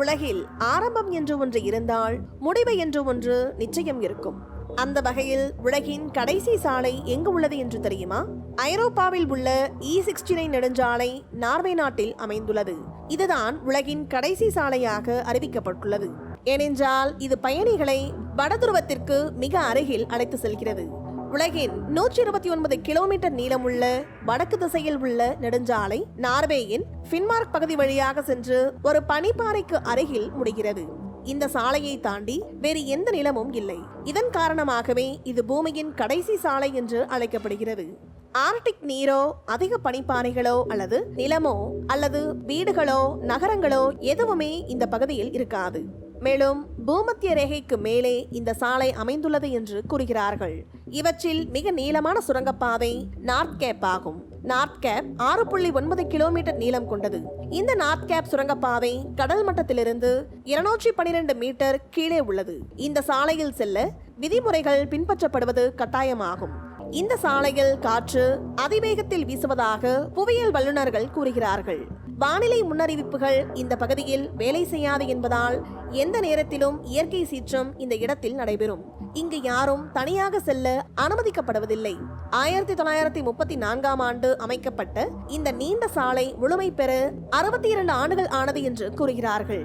உலகில் ஆரம்பம் என்று ஒன்று இருந்தால் முடிவு என்று ஒன்று நிச்சயம் இருக்கும். அந்த வகையில் உலகின் கடைசி சாலை எங்கு உள்ளது என்று தெரியுமா? ஐரோப்பாவில் உள்ள இ சிக்ஸ்டி நைன் நெடுஞ்சாலை நார்வே நாட்டில் அமைந்துள்ளது. இதுதான் உலகின் கடைசி சாலையாக அறிவிக்கப்பட்டுள்ளது. ஏனென்றால் இது பயணிகளை வடதுருவத்திற்கு மிக அருகில் அழைத்து செல்கிறது. உலகின் நூற்றி இருபத்தி ஒன்பது கிலோமீட்டர் நீளமுள்ள வடக்கு திசையில் உள்ள நெடுஞ்சாலை நார்வேயின் ஃபின்மார்க் பகுதி வழியாக சென்று ஒரு பனிப்பாறைக்கு அருகில் முடிகிறது. இந்த சாலையை தாண்டி வேறு எந்த நிலமும் இல்லை. இதன் காரணமாகவே இது பூமியின் கடைசி சாலை என்று அழைக்கப்படுகிறது. ஆர்டிக் நீரோ அதிக பனிப்பாறைகளோ அல்லது நிலமோ அல்லது வீடுகளோ நகரங்களோ எதுவுமே இந்த பகுதியில் இருக்காது. மேலும் பூமத்திய ரேகைக்கு மேலே இந்த சாலை அமைந்துள்ளது என்று கூறுகிறார்கள். இவற்றில் மிக நீளமான சுரங்கப்பாதை நார்த் கேப் ஆகும். நார்த் கேப் ஆறு புள்ளி ஒன்பது கிலோமீட்டர் நீளம் கொண்டது. இந்த நார்த் கேப் சுரங்கப்பாதை கடல் மட்டத்திலிருந்து இருநூற்றி பனிரெண்டு மீட்டர் கீழே உள்ளது. இந்த சாலையில் செல்ல விதிமுறைகள் பின்பற்றப்படுவது கட்டாயமாகும். இந்த சாலையில் காற்று அதிவேகத்தில் வீசுவதாக புவியியல் வல்லுநர்கள் கூறுகிறார்கள். வானிலை முன்னறிவிப்புகள் இந்த பகுதியில் வேலை செய்யாது என்பதால் எந்த நேரத்திலும் இயற்கை சீற்றம் இந்த இடத்தில் நடைபெறும். இங்கு யாரும் தனியாக செல்ல அனுமதிக்கப்படுவதில்லை. ஆயிரத்தி தொள்ளாயிரத்தி முப்பத்தி நான்காம் ஆண்டு அமைக்கப்பட்ட இந்த நீண்ட சாலை முழுமை பெற அறுபத்தி இரண்டு ஆண்டுகள் ஆனது என்று கூறுகிறார்கள்.